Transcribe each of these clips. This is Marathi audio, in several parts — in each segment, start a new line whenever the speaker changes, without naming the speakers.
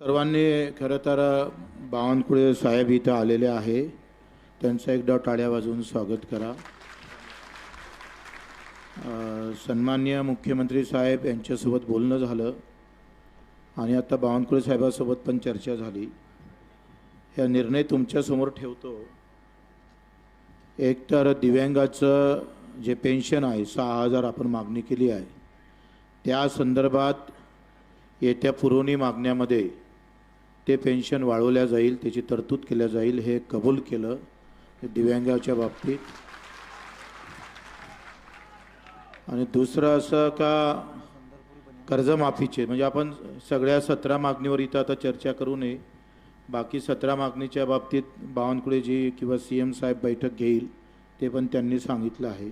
सर्वांनी खरं तर बावनकुळे साहेब इथं आलेले आहे. त्यांचं एकदा टाळ्या वाजवून स्वागत करा. सन्मान्य सन्माननीय मुख्यमंत्री साहेब यांच्यासोबत बोलणं झालं. आणि आता बावनकुळे साहेबासोबत पण चर्चा झाली. ह्या निर्णय तुमच्यासमोर ठेवतो. एक तर दिव्यांगाचं जे पेन्शन आहे सहा हजार आपण मागणी केली आहे. त्या संदर्भात येत्या पुरवणी मागण्यामध्ये ते पेन्शन वाढवल्या जाईल त्याची तरतूद केल्या जाईल हे कबूल केलं दिव्यांगाच्या बाबतीत. आणि दुसरं असं का कर्जमाफीचे म्हणजे आपण सगळ्या सतरा मागणीवर इथं आता चर्चा करू नये. बाकी सतरा मागणीच्या बाबतीत बावनकुळेजी किंवा सी एम साहेब बैठक घेईल ते पण त्यांनी सांगितलं आहे.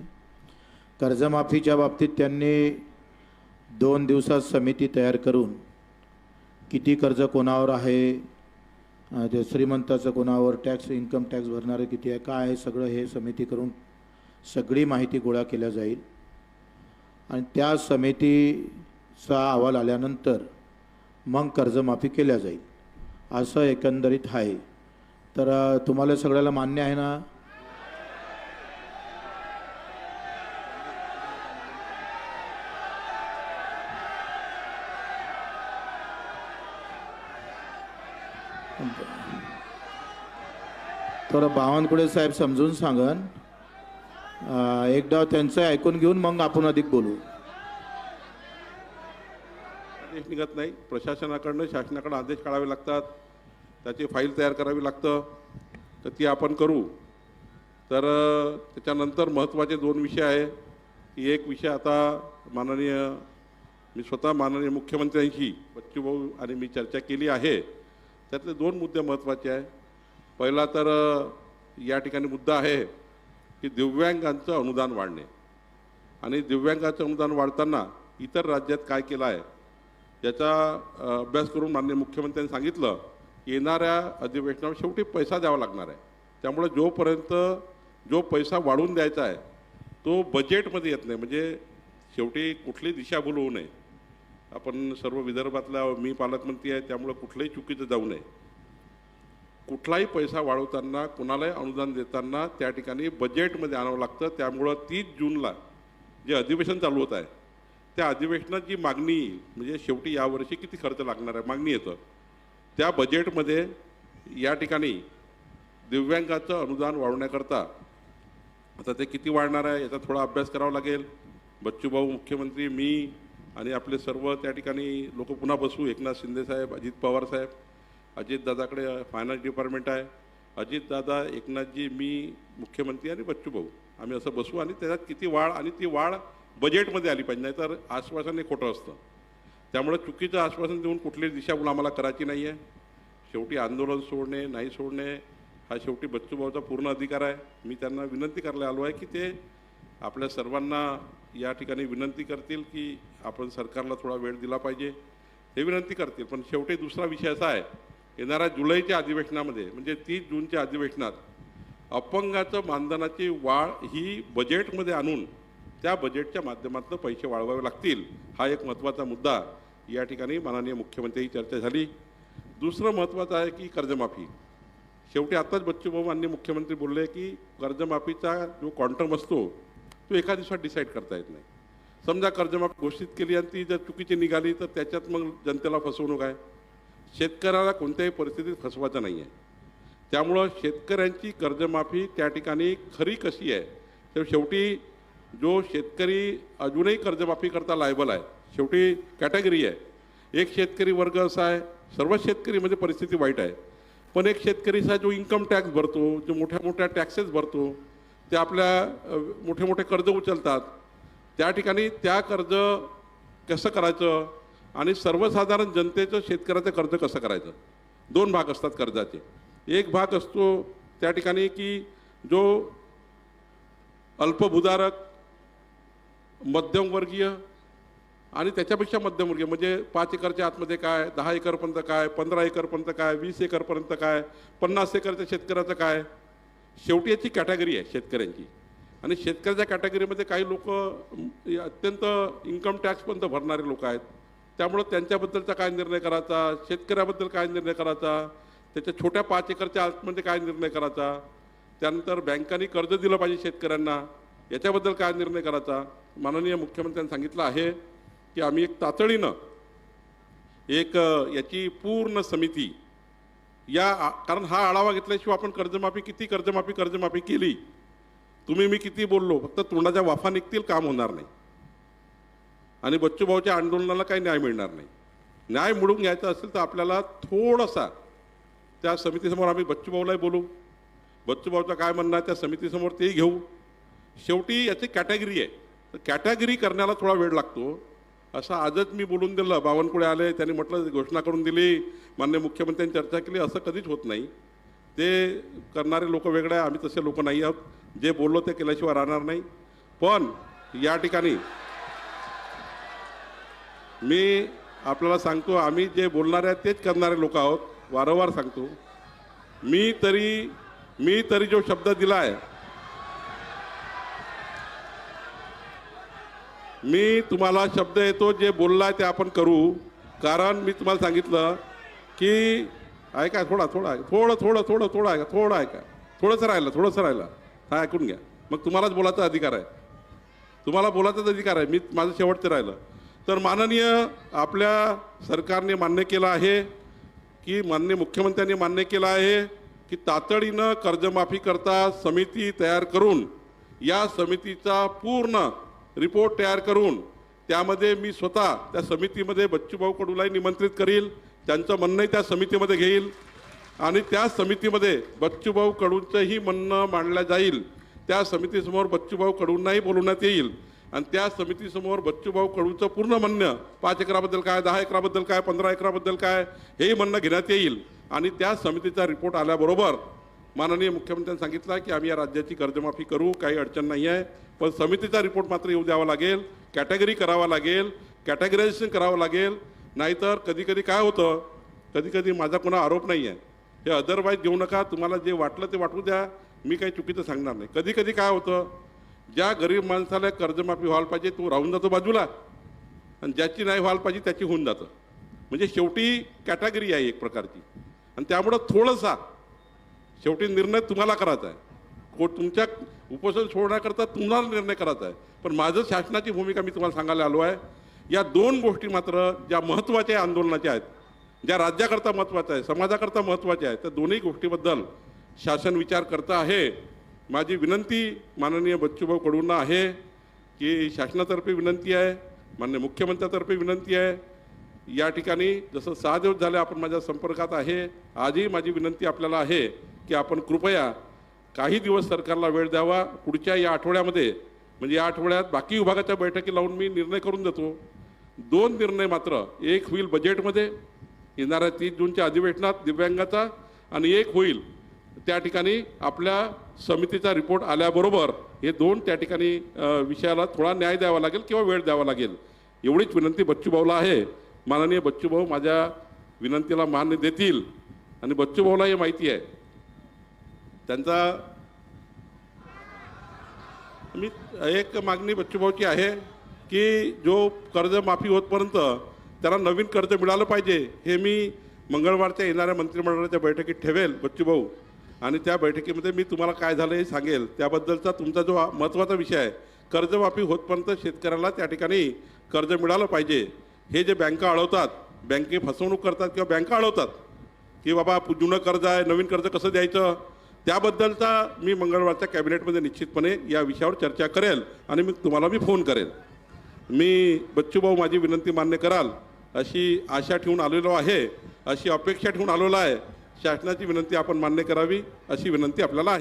कर्जमाफीच्या बाबतीत त्यांनी दोन दिवसात समिती तयार करून किती कर्ज कोणावर आहे? ते श्रीमंताचं कोणावर टॅक्स इन्कम टॅक्स भरणारे किती आहे? काय आहे? सगळं हे समिती करून सगळी माहिती गोळा केल्या जाईल. आणि त्या समितीचा अहवाल आल्यानंतर मग कर्जमाफी केल्या जाईल. असं एकंदरीत आहे. तर तुम्हाला सगळ्याला मान्य आहे ना? तर बावनकुळे साहेब समजून सांगन. एकदा त्यांचं ऐकून घेऊन मग आपण अधिक बोलू.
आदेश निघत नाही. प्रशासनाकडनं शासनाकडे आदेश काढावे लागतात. त्याची फाईल तयार करावी लागतं. तर ती आपण करू. तर त्याच्यानंतर महत्त्वाचे दोन विषय आहे. की एक विषय आता माननीय मी स्वतः माननीय मुख्यमंत्र्यांशी बच्चूभाऊ आणि मी चर्चा केली आहे. त्यातले दोन मुद्दे महत्त्वाचे आहे पहिला तर या ठिकाणी मुद्दा आहे की दिव्यांगांचं अनुदान वाढणे. आणि दिव्यांगाचं अनुदान वाढताना इतर राज्यात काय केलं आहे याचा अभ्यास करून माननीय मुख्यमंत्र्यांनी सांगितलं की येणाऱ्या अधिवेशनावर शेवटी पैसा द्यावा लागणार आहे. त्यामुळे जोपर्यंत जो पैसा वाढवून द्यायचा आहे तो बजेटमध्ये येत नाही. म्हणजे शेवटी कुठली दिशाभूल होऊ नये. आपण सर्व विदर्भातला मी पालकमंत्री आहे त्यामुळं कुठलंही चुकीचं जाऊ नये. कुठलाही पैसा वाढवताना कुणालाही अनुदान देताना त्या ठिकाणी बजेटमध्ये आणावं लागतं. त्यामुळं तीस जूनला जे अधिवेशन चालू होत आहे त्या अधिवेशनात जी मागणी येईल म्हणजे शेवटी यावर्षी किती खर्च लागणार आहे मागणी येतं. त्या बजेटमध्ये या ठिकाणी दिव्यांगाचं अनुदान वाढवण्याकरता आता ते किती वाढणार आहे याचा थोडा अभ्यास करावा लागेल. बच्चूभाऊ मुख्यमंत्री मी आणि आपले सर्व त्या ठिकाणी लोक पुन्हा बसू. एकनाथ शिंदेसाहेब अजित पवार साहेब अजितदादाकडे फायनान्स डिपार्टमेंट आहे. अजितदादा एकनाथजी मी मुख्यमंत्री आणि बच्चूभाऊ आम्ही असं बसू आणि त्याच्यात किती वाढ आणि ती वाढ बजेटमध्ये आली पाहिजे नाहीतर आश्वासन हे खोटं असतं. त्यामुळे चुकीचं आश्वासन देऊन कुठलीच दिशाभूल आम्हाला करायची नाही आहे शेवटी आंदोलन सोडणे नाही सोडणे हा शेवटी बच्चूभाऊचा पूर्ण अधिकार आहे. मी त्यांना विनंती करायला आलो आहे की ते आपल्या सर्वांना या ठिकाणी विनंती करतील की आपण सरकारला थोडा वेळ दिला पाहिजे. हे विनंती करतील पण शेवटी दुसरा विषय असा आहे येणाऱ्या जुलैच्या अधिवेशनामध्ये म्हणजे तीस जूनच्या अधिवेशनात अपंगाचं मानधनाची वाढ ही बजेटमध्ये आणून त्या बजेटच्या माध्यमातून पैसे वाढवावे लागतील हा एक महत्त्वाचा मुद्दा या ठिकाणी माननीय मुख्यमंत्री चर्चा झाली. दुसरं महत्त्वाचं आहे की कर्जमाफी. शेवटी आत्ताच बच्चूभाऊ माननीय मुख्यमंत्री बोलले की कर्जमाफीचा जो क्वांटम असतो तो एका दिवसात डिसाईड करता येत नाही. समजा कर्जमाफी घोषित केली आणि ती जर चुकीची निघाली तर त्याच्यात मग जनतेला फसवणूक आहे. शेतकऱ्याला कोणत्याही परिस्थितीत फसवायचं नाही आहे त्यामुळं शेतकऱ्यांची कर्जमाफी त्या ठिकाणी खरी कशी आहे? तर शेवटी जो शेतकरी अजूनही कर्जमाफी करता लायबल आहे शेवटी कॅटेगरी आहे. एक शेतकरी वर्ग असा आहे सर्व म्हणजे परिस्थिती वाईट आहे. पण एक शेतकरी असा जो इन्कम टॅक्स भरतो जो मोठ्या मोठ्या टॅक्सेस भरतो ते आपल्या मोठे मोठे कर्ज उचलतात. त्या ठिकाणी त्या कर्ज कसं करायचं आणि सर्वसाधारण जनतेचं शेतकऱ्याचं कर्ज कसं करायचं? दोन भाग असतात कर्जाचे. एक भाग असतो त्या ठिकाणी की जो अल्पभूधारक मध्यमवर्गीय आणि त्याच्यापेक्षा मध्यमवर्गीय म्हणजे पाच एकरच्या आतमध्ये काय दहा एकरपर्यंत काय पंधरा एकरपर्यंत काय वीस एकरपर्यंत काय पन्नास एकरच्या शेतकऱ्याचं काय शेवटी याची कॅटेगरी आहे शेतकऱ्यांची. आणि शेतकऱ्याच्या कॅटेगरीमध्ये काही लोक अत्यंत इन्कम टॅक्सपर्यंत भरणारे लोक आहेत. त्यामुळं त्यांच्याबद्दलचा काय निर्णय करायचा? शेतकऱ्याबद्दल काय निर्णय करायचा? त्याच्या छोट्या पाच एकरच्या आतमध्ये काय निर्णय करायचा? त्यानंतर बँकांनी कर्ज दिलं पाहिजे शेतकऱ्यांना. याच्याबद्दल काय निर्णय करायचा? माननीय मुख्यमंत्र्यांनी सांगितलं आहे की आम्ही एक तातडीनं एक याची पूर्ण समिती या आ- कारण हा आढावा घेतल्याशिवाय आपण कर्जमाफी किती कर्जमाफी कर्जमाफी केली? तुम्ही मी किती बोललो? फक्त तोंडाच्या वाफा निघतील काम होणार नाही. आणि बच्चूभाऊच्या आंदोलनाला काही न्याय मिळणार नाही. न्याय मिळवून घ्यायचा असेल तर आपल्याला थोडासा त्या समितीसमोर आम्ही बच्चूभाऊलाही बोलू. बच्चूभाऊचं काय म्हणणं आहे त्या समितीसमोर तेही घेऊ. शेवटी याची कॅटेगरी आहे. तर कॅटेगरी करण्याला थोडा वेळ लागतो. असा आजच मी बोलून दिलं. बावनकुळे आले त्यांनी म्हटलं घोषणा करून दिली मान्य मुख्यमंत्र्यांनी चर्चा केली. असं कधीच होत नाही. ते करणारे लोक वेगळे आहे आम्ही तसे लोक नाही आहोत. जे बोललो ते केल्याशिवाय राहणार नाही. पण या ठिकाणी मी आपल्याला सांगतो आम्ही जे बोलणारे आहेत तेच करणारे लोक आहोत. वारंवार सांगतो. मी तरी मी तरी जो शब्द दिला आहे मी तुम्हाला शब्द येतो जे बोललाय ते आपण करू. कारण मी तुम्हाला सांगितलं की ऐका थोडा थोडा थोडं थोडं थोडं थोडं ऐका थोडं ऐका. थोडंसं राहिलं थोडंसं राहिलं. हा ऐकून घ्या. मग तुम्हालाच बोलायचा अधिकार आहे. तुम्हाला बोलायचाच अधिकार आहे. मी माझं शेवटचं राहिलं. तर माननीय आपल्या सरकारने मान्य केलं आहे की मान्य मुख्यमंत्र्यांनी मान्य केलं आहे की तातडीनं कर्जमाफी करता समिती तयार करून या समितीचा पूर्ण रिपोर्ट तयार करून त्यामध्ये मी स्वतः त्या समितीमध्ये बच्चूभाऊ कडूलाही निमंत्रित करील. त्यांचं म्हणणंही त्या समितीमध्ये घेईल. आणि त्या समितीमध्ये बच्चूभाऊ कडूंचंही म्हणणं मांडलं जाईल. त्या समितीसमोर बच्चूभाऊ कडूंनाही बोलवण्यात येईल. आणि त्या समितीसमोर बच्चूभाऊ कडूंचं पूर्ण म्हणणं पाच एकराबद्दल काय दहा एकराबद्दल काय पंधरा एकराबद्दल काय हेही म्हणणं घेण्यात येईल. आणि त्या समितीचा रिपोर्ट आल्याबरोबर माननीय मुख्यमंत्र्यांनी सांगितलं की आम्ही या राज्याची कर्जमाफी करू काही अडचण नाही आहे. पण समितीचा रिपोर्ट मात्र येऊ द्यावा लागेल कॅटेगरी करावा लागेल कॅटेगरायझेशन करावं लागेल. नाहीतर कधी कधी काय होतं कधी कधी माझा कोणा आरोप नाही आहे. हे अदरवाईज देऊ नका तुम्हाला जे वाटलं ते वाटू द्या. मी काही चुकीचं सांगणार नाही. कधी कधी काय होतं ज्या गरीब माणसाला कर्जमाफी व्हायला पाहिजे तो राहून जातो बाजूला. आणि ज्याची नाही व्हायला पाहिजे त्याची होऊन जातं. म्हणजे शेवटी कॅटेगरी आहे एक प्रकारची. आणि त्यामुळं थोडंसा शेवटी निर्णय तुम्हाला करायचा आहे. को तुमच्या उपोषण सोडण्याकरता तुम्हाला निर्णय करायचा आहे. पण माझं शासनाची भूमिका मी तुम्हाला सांगायला आलो आहे. या दोन गोष्टी मात्र ज्या महत्त्वाच्या आंदोलनाच्या आहेत ज्या राज्याकरता महत्त्वाच्या आहे समाजाकरता महत्त्वाच्या आहेत त्या दोन्ही गोष्टीबद्दल शासन विचार करतं आहे. माझी विनंती माननीय बच्चूभाऊ कडूंना आहे की शासनातर्फे विनंती आहे मान्य मुख्यमंत्र्यातर्फे विनंती आहे. या ठिकाणी जसं सहा दिवस झाले आपण माझ्या संपर्कात आहे आजही माझी विनंती आपल्याला आहे की आपण कृपया काही दिवस सरकारला वेळ द्यावा. पुढच्या या आठवड्यामध्ये म्हणजे या आठवड्यात बाकी विभागाच्या बैठकी लावून मी निर्णय करून देतो. दोन निर्णय मात्र एक होईल बजेटमध्ये येणाऱ्या तीस जूनच्या अधिवेशनात दिव्यांगाचा आणि एक होईल त्या ठिकाणी आपल्या समितीचा रिपोर्ट आल्याबरोबर हे दोन त्या ठिकाणी विषयाला थोडा न्याय द्यावा लागेल किंवा वेळ द्यावा लागेल. एवढीच विनंती बच्चूभाऊला आहे. माननीय बच्चूभाऊ माझ्या विनंतीला मान्य देतील. आणि बच्चूभाऊला हे माहिती आहे. त्यांचा मी एक मागणी बच्चूभाऊची आहे की जो कर्जमाफी होतपर्यंत त्याला नवीन कर्ज मिळालं पाहिजे हे मी मंगळवारच्या येणाऱ्या मंत्रिमंडळाच्या बैठकीत ठेवेल बच्चूभाऊ. आणि त्या बैठकीमध्ये मी तुम्हाला काय झालं हे सांगेल. त्याबद्दलचा तुमचा जो महत्त्वाचा विषय आहे कर्जमाफी होतपर्यंत शेतकऱ्याला त्या ठिकाणी कर्ज मिळालं पाहिजे. हे जे बँका अडवतात बँके फसवणूक करतात किंवा बँका अडवतात की बाबा जुनं कर्ज आहे नवीन कर्ज कसं द्यायचं? त्याबद्दलचा मी मंगळवारच्या कॅबिनेटमध्ये निश्चितपणे या विषयावर चर्चा करेल आणि मी तुम्हाला मी फोन करेल. मी बच्चूभाऊ माझी विनंती मान्य कराल अशी आशा ठेवून आलेलो आहे अशी अपेक्षा ठेवून आलेलो आहे. शासनाची विनंती आपण मान्य करावी अशी विनंती आपल्याला आहे.